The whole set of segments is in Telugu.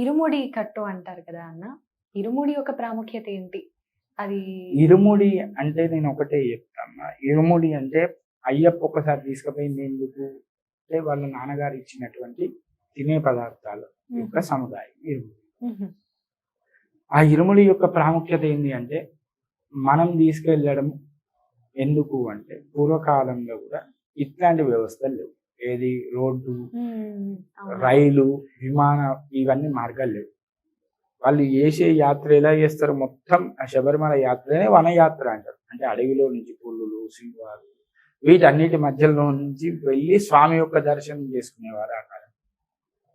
ఇరుముడి కట్టు అంటారు కదా అన్న? ఇరుముడి యొక్క ప్రాముఖ్యత ఏంటి? అది ఇరుముడి అంటే నేను ఒకటే చెప్తాను ఇరుముడి అంటే అయ్యప్ప ఒకసారి తీసుకుపోయింది ఎందుకు అంటే వాళ్ళ నాన్నగారు ఇచ్చినటువంటి తినే పదార్థాలు యొక్క సముదాయం ఇరుముడి. ఆ ఇరుముడి యొక్క ప్రాముఖ్యత ఏంటి అంటే మనం తీసుకెళ్ళడం ఎందుకు అంటే పూర్వకాలంలో కూడా ఇట్లాంటి వ్యవస్థలు లేవు. ఏది రోడ్డు. రైలు విమాన ఇవన్నీ మార్గాలు లేవు. వాళ్ళు చేసే యాత్ర ఎలా చేస్తారు? మొత్తం ఆ శబరిమల యాత్రనే వనయాత్ర అంటారు. అంటే అడవిలో నుంచి పుల్లులు సింహాలు వీటన్నిటి మధ్యలో నుంచి వెళ్ళి స్వామి యొక్క దర్శనం చేసుకునేవారు ఆ కాలం.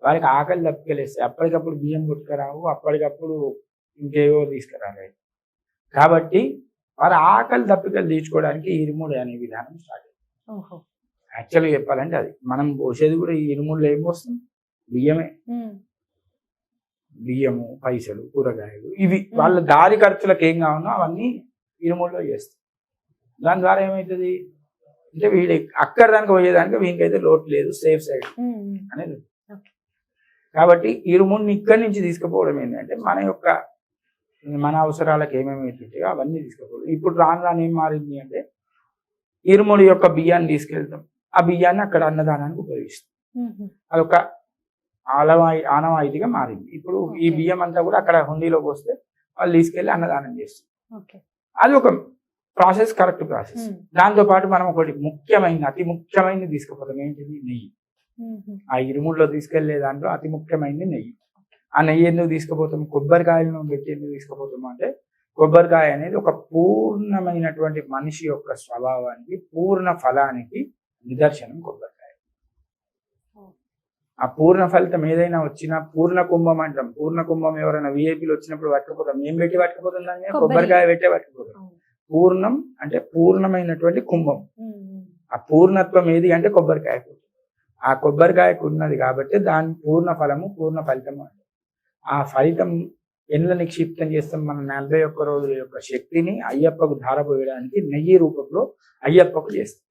వారికి ఆకలి తప్పికెళ్ళేస్తే అప్పటికప్పుడు బియ్యం కొట్టుకురావు అప్పటికప్పుడు ఇంకేవో తీసుకురాలి కాబట్టి వారి ఆకలి తప్పికలు తీర్చుకోవడానికి ఇరుముడి అనే విధానం స్టార్ట్ అయింది. యాక్చువల్గా చెప్పాలంటే అది. మనం పోసేది కూడా ఈ ఇరుముడిలో ఏం పోస్తుంది బియ్యమే. బియ్యము పైసలు కూరగాయలు ఇవి వాళ్ళ దారి ఖర్చులకు ఏం కావాలో అవన్నీ ఇరుముడిలో చేస్తారు దాని ద్వారా ఏమవుతుంది అంటే వీడి అక్కడ దానికి పోయేదానికి వీనికైతే లోటు లేదు సేఫ్ సైడ్. అనేది. కాబట్టి ఇరుముడిని ఇక్కడి నుంచి తీసుకుపోవడం ఏంటంటే మన యొక్క మన అవసరాలకు ఏమేమి అవన్నీ తీసుకుపోవడం. ఇప్పుడు రాను రాను ఏం మారింది అంటే ఇరుముడి యొక్క బియ్యాన్ని తీసుకెళ్తాం. ఆ బియ్యాన్ని అక్కడ అన్నదానానికి ఉపయోగిస్తాం. అదొక ఆలవాయి ఆనవాయితీగా మారింది. ఇప్పుడు ఈ. బియ్యం అంతా కూడా అక్కడ హుండీలోకి వస్తే వాళ్ళు తీసుకెళ్ళి అన్నదానం చేస్తారు. అది ఒక ప్రాసెస్ కరెక్ట్ ప్రాసెస్. దాంతో పాటు మనం ఒకటి ముఖ్యమైన అతి ముఖ్యమైనది తీసుకుపోతాం. ఏంటిది? నెయ్యి. ఆ ఇరుముడిలో తీసుకెళ్ళే దాంట్లో అతి ముఖ్యమైనది నెయ్యి. ఆ నెయ్యి ఎందుకు తీసుకుపోతాం? కొబ్బరికాయలను పెట్టి ఎందుకు తీసుకుపోతాం అంటే కొబ్బరికాయ అనేది ఒక పూర్ణమైనటువంటి మనిషి యొక్క స్వభావానికి పూర్ణ ఫలానికి నిదర్శనం కొబ్బరికాయ ఆ పూర్ణ ఫలితం ఏదైనా వచ్చినా పూర్ణ కుంభం అంటాం పూర్ణ కుంభం ఎవరైనా విఐపీలు వచ్చినప్పుడు పట్టుకుపోతాం ఏం పెట్టి పట్టుకుపోతాం దాన్ని కొబ్బరి. కొబ్బరికాయ పెట్టే పట్టుకుపోతాం. పూర్ణం అంటే పూర్ణమైనటువంటి కుంభం. ఆ పూర్ణత్వం ఏది అంటే కొబ్బరికాయకు ఆ కొబ్బరికాయకు ఉన్నది కాబట్టి దాని పూర్ణ ఫలము పూర్ణ ఫలితము అంటారు. ఆ ఫలితం ఎండ్ల నిక్షిప్తం చేస్తాం మన నలభై ఒక్క రోజుల యొక్క శక్తిని అయ్యప్పకు ధారపోయడానికి నెయ్యి రూపంలో అయ్యప్పకు చేస్తాం.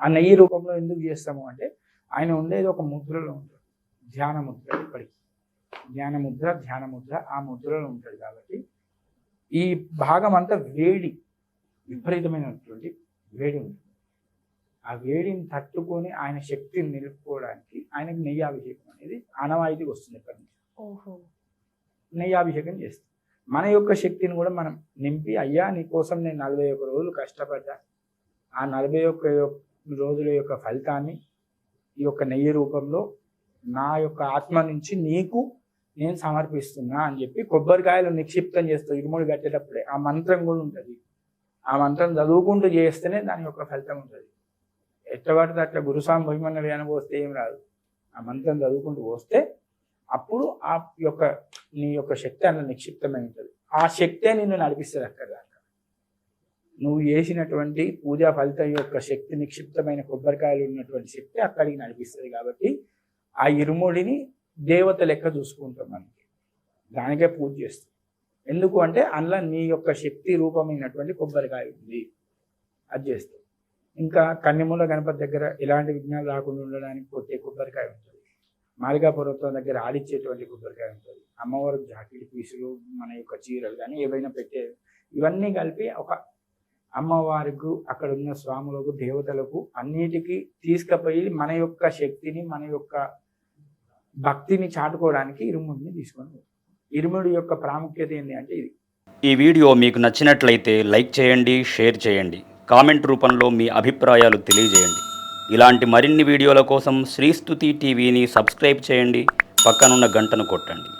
ఆ నెయ్యి రూపంలో ఎందుకు చేస్తాము అంటే ఆయన ఉండేది ఒక ముద్రలో ఉంటాడు. ధ్యాన ముద్ర ఇప్పటికి. ధ్యాన ముద్ర ధ్యాన ముద్ర ఆ ముద్రలో ఉంటాడు కాబట్టి ఈ భాగం అంతా వేడి విపరీతమైనటువంటి వేడి ఉంటుంది. ఆ వేడిని తట్టుకొని ఆయన శక్తిని నిలుపుకోవడానికి ఆయనకి నెయ్యి అభిషేకం అనేది ఆనవాయితీ వస్తుంది ఇక్కడ నుంచి. ఓహో. నెయ్యి అభిషేకం చేస్తాం. మన యొక్క శక్తిని కూడా మనం నింపి అయ్యా నీ కోసం నేను నలభై ఒక్క రోజులు కష్టపడ్డా. ఆ నలభై ఒక్క రోజుల యొక్క ఫలితాన్ని ఈ యొక్క నెయ్యి రూపంలో నా యొక్క ఆత్మ నుంచి నీకు నేను సమర్పిస్తున్నా అని చెప్పి కొబ్బరికాయలు నిక్షిప్తం చేస్తూ ఇరుముడు కట్టేటప్పుడే ఆ మంత్రం కూడా ఉంటుంది. ఆ మంత్రం చదువుకుంటూ చేస్తేనే దాని యొక్క ఫలితం ఉంటుంది. ఎట్టబడితే అట్లా గురుస్వామి భీమన్న వేన పోస్తే ఏం రాదు. ఆ మంత్రం చదువుకుంటూ పోస్తే అప్పుడు ఆ యొక్క నీ యొక్క శక్తి అన్న నిక్షిప్తమై ఉంటుంది. ఆ శక్తే నిన్ను నడిపిస్తుంది అక్కడ నువ్వు చేసినటువంటి పూజా ఫలితం యొక్క శక్తి నిక్షిప్తమైన కొబ్బరికాయలు ఉన్నటువంటి శక్తి అక్కడికి నడిపిస్తుంది కాబట్టి ఆ ఇరుముడిని దేవత లెక్క చూసుకుంటాం మనకి. దానికే పూజ చేస్తుంది ఎందుకు అంటే అందులో నీ యొక్క శక్తి రూపమైనటువంటి కొబ్బరికాయ ఉంది. అది చేస్తాం. ఇంకా కన్నిమూల గణపతి దగ్గర ఎలాంటి విఘ్నాలు రాకుండా ఉండడానికి కొట్టే కొబ్బరికాయ ఉంటుంది. మాలికా పర్వతం దగ్గర ఆడిచ్చేటువంటి కొబ్బరికాయ ఉంటుంది. అమ్మవారికి జాకెట్ పీసులు మన యొక్క చీరలు కానీ ఏవైనా పెట్టే ఇవన్నీ కలిపి ఒక అమ్మవారికి అక్కడ ఉన్న స్వాములకు దేవతలకు అన్నిటికీ తీసుకుపోయి మన యొక్క శక్తిని మన యొక్క భక్తిని చాటుకోవడానికి ఇరుముడిని తీసుకొని ఇరుముడి యొక్క ప్రాముఖ్యత ఏంటి అంటే ఇది. ఈ వీడియో మీకు నచ్చినట్లయితే లైక్ చేయండి షేర్ చేయండి. కామెంట్ రూపంలో మీ అభిప్రాయాలు తెలియజేయండి. ఇలాంటి మరిన్ని వీడియోల కోసం శ్రీస్తుతి టీవీని సబ్స్క్రైబ్ చేయండి. పక్కనున్న గంటను కొట్టండి.